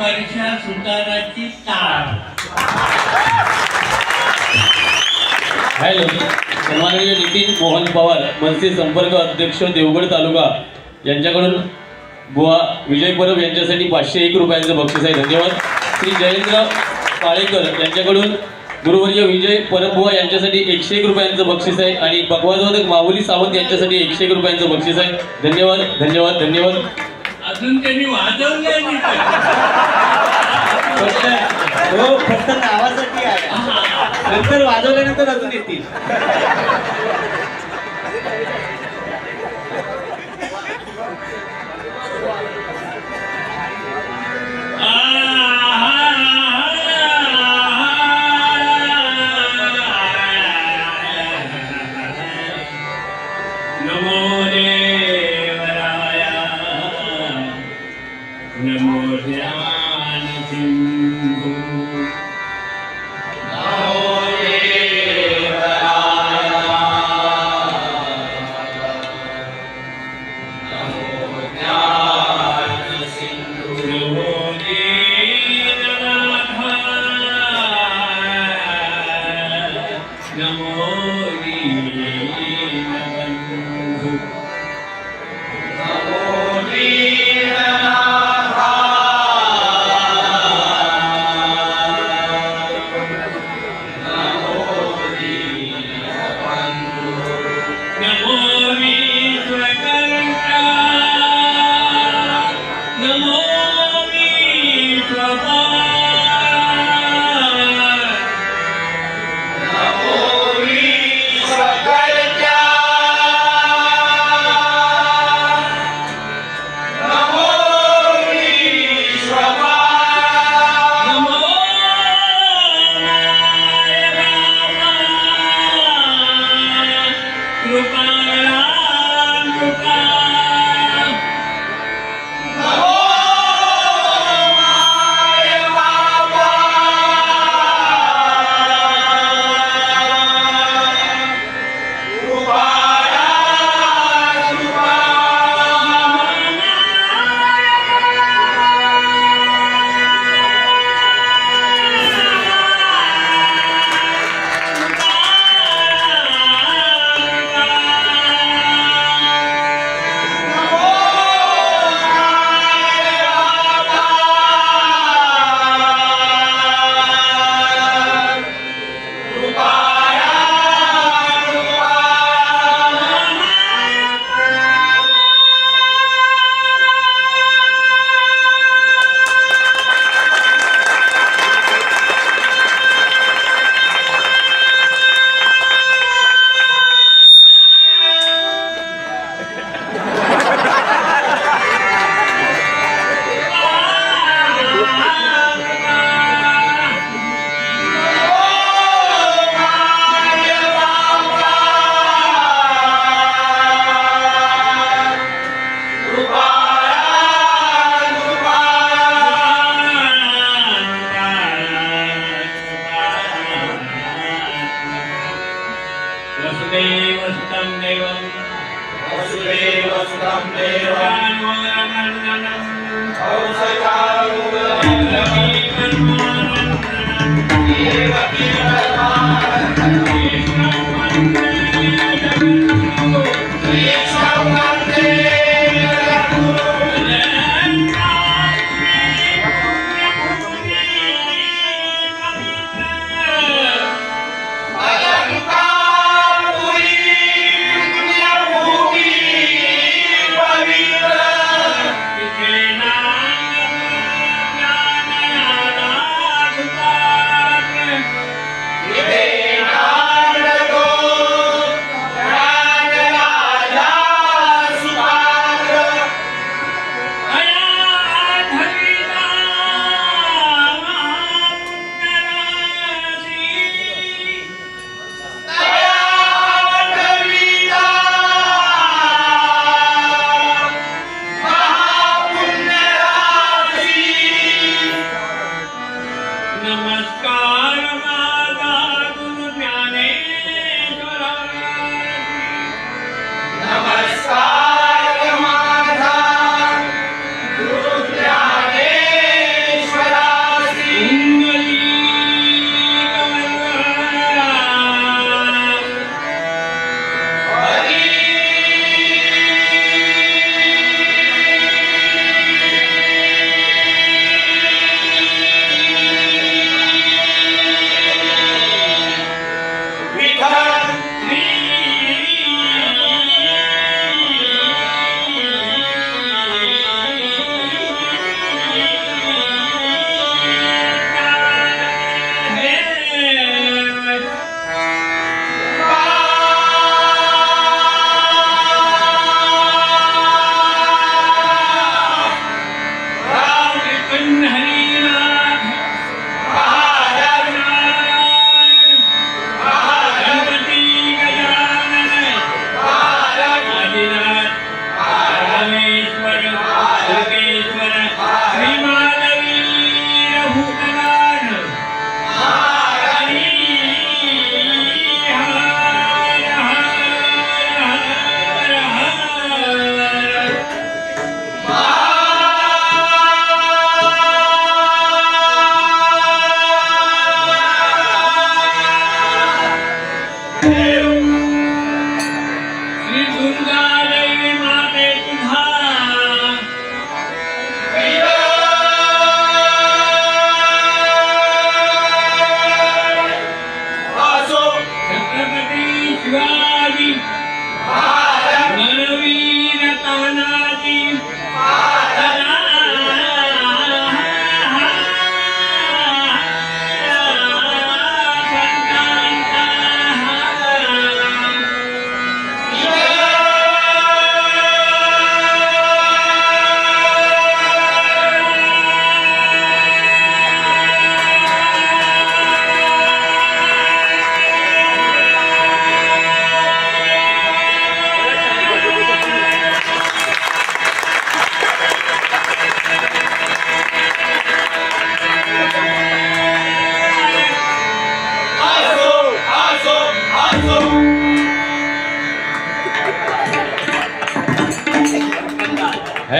सुताराची तार. हॅलो सन्माननीय नितीन मोहन पवार मनसे संपर्क अध्यक्ष देवगड तालुका. यांच्याकडून बुवा विजय परब यांच्यासाठी पाचशे एक रुपयांचं बक्षीस आहे. धन्यवाद. श्री जयेंद्र काळेकर यांच्याकडून गुरुवर्य विजय परब बुवा यांच्यासाठी एकशे एक रुपयांचं बक्षीस आहे आणि पकवाजवादक माऊली सावंत यांच्यासाठी एकशे एक रुपयांचं बक्षीस आहे. धन्यवाद धन्यवाद धन्यवाद. अजून त्यांनी वाजवले हो फक्त नावासाठी आहे. नंतर वाजवल्यानंतर अजून येतील. वसुदेव सुतं देवं वसुदेव सुतं Yeah.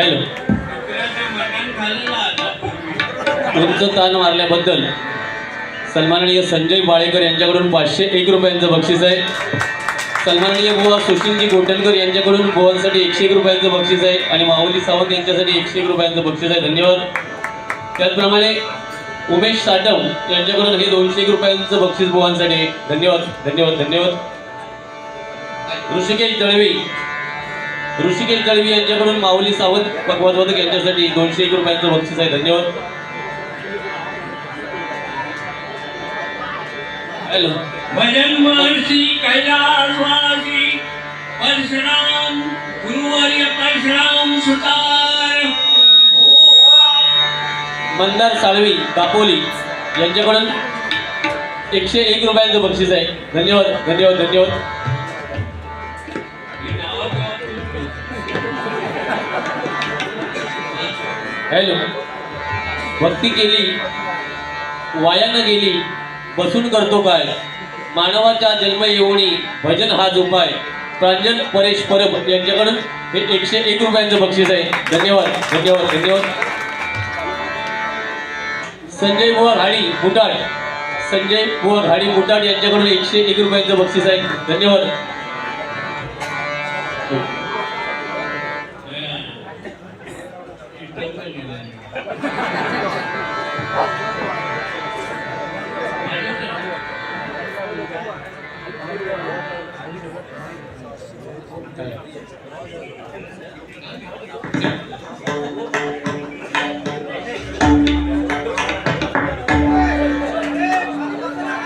हॅलो उंच ताण मारल्याबद्दल सन्माननीय संजय बाळेकर यांच्याकडून पाचशे एक रुपयांचं बक्षीस आहे. सन्माननीय बुवा सुशीलजी गोटणकर यांच्याकडून बुवांसाठी एकशे एक रुपयांचं बक्षीस आहे आणि माऊली सावंत यांच्यासाठी एकशे एक रुपयांचं बक्षीस आहे. धन्यवाद. त्याचप्रमाणे उमेश साटम यांच्याकडून हे दोनशे एक रुपयांचं बक्षीस बुवांसाठी आहे. धन्यवाद धन्यवाद धन्यवाद. ऋषिकेश दळवी ऋषिकेश दळवी यांच्याकडून माऊली सावंत पकवाजवादक यांच्यासाठी दोनशे एक रुपयांचं बक्षीस आहे धन्यवाद. हॅलो. भजन महर्षी कैलासवासी परशुराम गुरुवर्य परशुराम सुतार. मंदार साळवी दापोली यांच्याकडून एकशे एक रुपयांचं बक्षीस आहे. धन्यवाद धन्यवाद धन्यवाद. हॅलो. भक्ती केली वायानं गेली बसून करतो काय? मानवाचा जन्म येवणी भजन हाच उपाय. प्रांजल परेश परब यांच्याकडून हे एकशे एक रुपयांचं बक्षीस आहे. धन्यवाद धन्यवाद धन्यवाद. संजय बुवा घाडी मुटाड संजय बुवा घाडी मुटाड यांच्याकडून एकशे एक रुपयांचं बक्षीस आहे. धन्यवाद.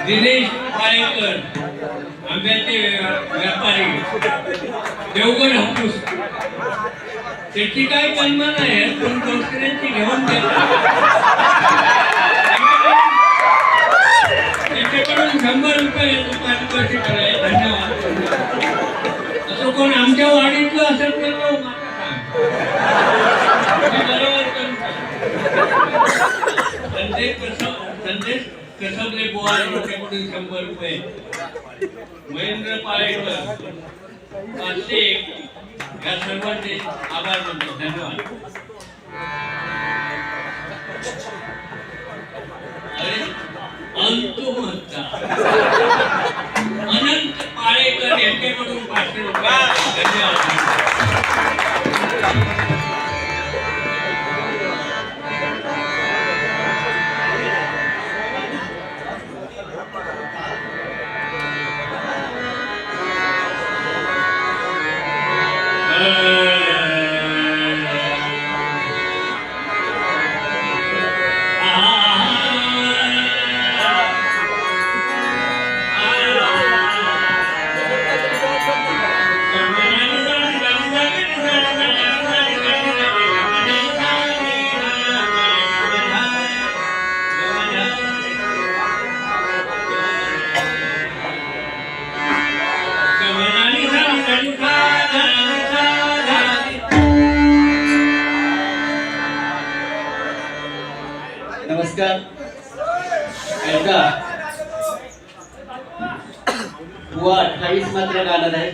दिनेश पाळेकर आंब्याचे व्यापारी देवगड हापूस त्याची काय कल्पना आहे? पण दुसऱ्यांची घेऊन त्याच्याकडून शंभर रुपये दुकान कशी करायचे. धन्यवाद. असं कोण आमच्या वाडीतलं असेल तर बरोबर करू शकतो. संदेश कसं संदेश कसबले बुवा यांच्याकडून शंभर रुपये. महेंद्र पाळेकर पाचशे एक. या सर्वांचे आभार मानतो. धन्यवाद. अरे अंतुमत्ता अनंत पाळेकर यांच्याकडून पाठवू का धन्यवाद. बघा. बुवा अठ्ठावीस मात्र गाणार आहे.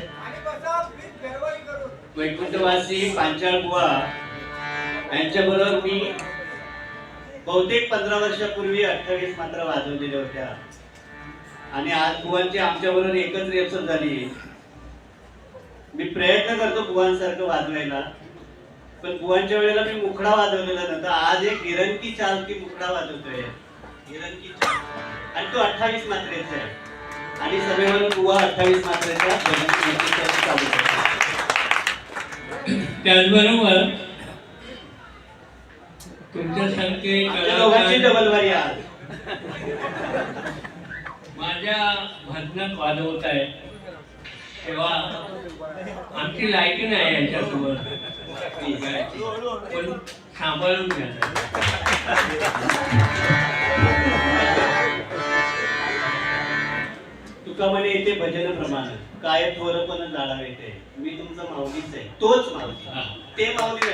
वैकुंठवासी पांचाळ बुवा. यांच्याबरोबर मी बहुतेक पंधरा वर्षापूर्वी अठ्ठावीस मात्र वाजवलेल्या होत्या. आणि आज बुवांची आमच्याबरोबर एकच रिहर्सल झाली. मी प्रयत्न करतो बुवांसारखं वाजवायला. पण बुवांच्या वेळेला मी मुखडा वाजवलेला नव्हता. आज एक गिरंकी चालकी मुखडा वाजवतोय. आणि तो अठ्ठावीस मात्रेचा आहे. आणि सभेवरून बुवा अठ्ठावीस मात्रेचा त्याचबरोबर तुमच्यासारखे दोघांची डबलवारी आज माझ्या भजनात वाजवत आहे. तेव्हा आमची लायकी नाही यांच्यासोबत. पण सांभाळून घ्या. म्हणे येते भजन प्रमाण. काय थोर पण जाळावे ते मी तुमचा माऊलीच आहे. तोच माऊली. ते माऊली.